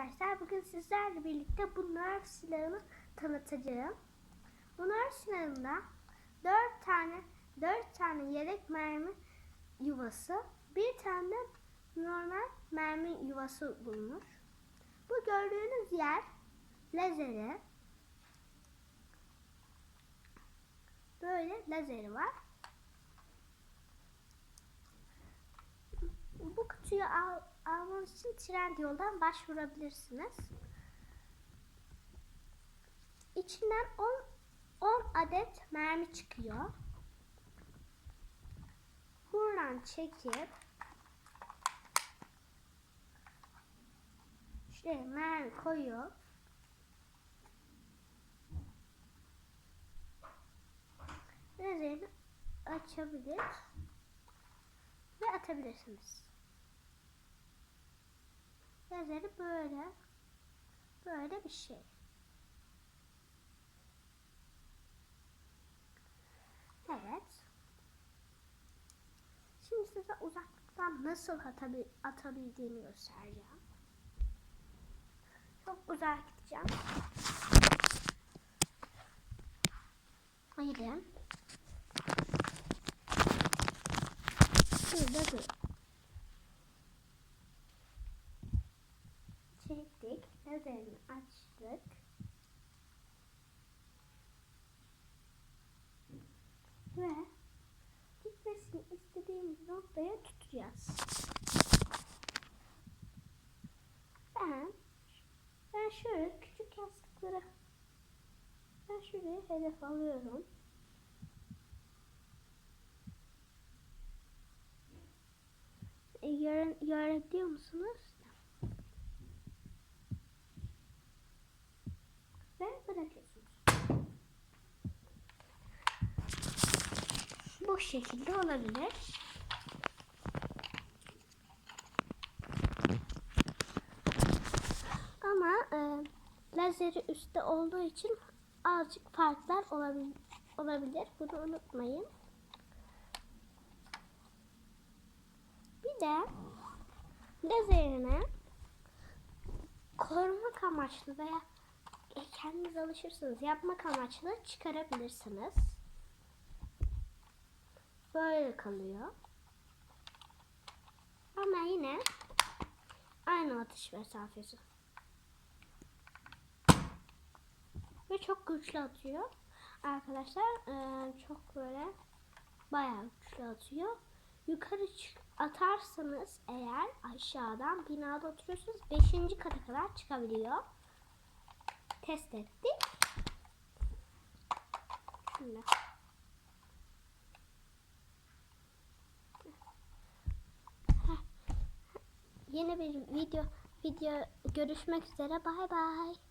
arkadaşlar. Bugün sizlerle birlikte bu Nerf silahını tanıtacağım. Bu Nerf silahında 4 tane 4 tane yedek mermi yuvası, bir tane normal mermi yuvası bulunur. Bu gördüğünüz yer lazeri. Böyle lazeri var. Bu kutuyu al, almanız için trend yoldan başvurabilirsiniz. İçinden 10 10 adet mermi çıkıyor. Buradan çekip şuraya mermi koyup üzerini açabilir ve atabilirsiniz. Lazeri böyle böyle bir şey. Evet. Şimdi size uzaklıktan nasıl atabil atabildiğini göstereceğim. Çok uzak gideceğim. Hayır. Şurada dur. Noktaya tutacağız. Ben ben şöyle küçük yastıkları ben şuraya hedef alıyorum. E, göre, görebiliyor musunuz? ve bırakıyorsunuz. Bu şekilde olabilir. Ama e, lazeri üstte olduğu için azıcık farklar olabilir. Bunu unutmayın. Bir de lazerine korumak amaçlı veya e, kendiniz alışırsınız. Yapmak amaçlı çıkarabilirsiniz. Böyle kalıyor. Ama yine aynı atış mesafesi. Ve çok güçlü atıyor. Arkadaşlar e, çok böyle bayağı güçlü atıyor. Yukarı çık atarsanız eğer aşağıdan binada oturuyorsunuz 5. kata kadar çıkabiliyor test ettik. Şimdi. Yeni bir video video görüşmek üzere. Bay bay.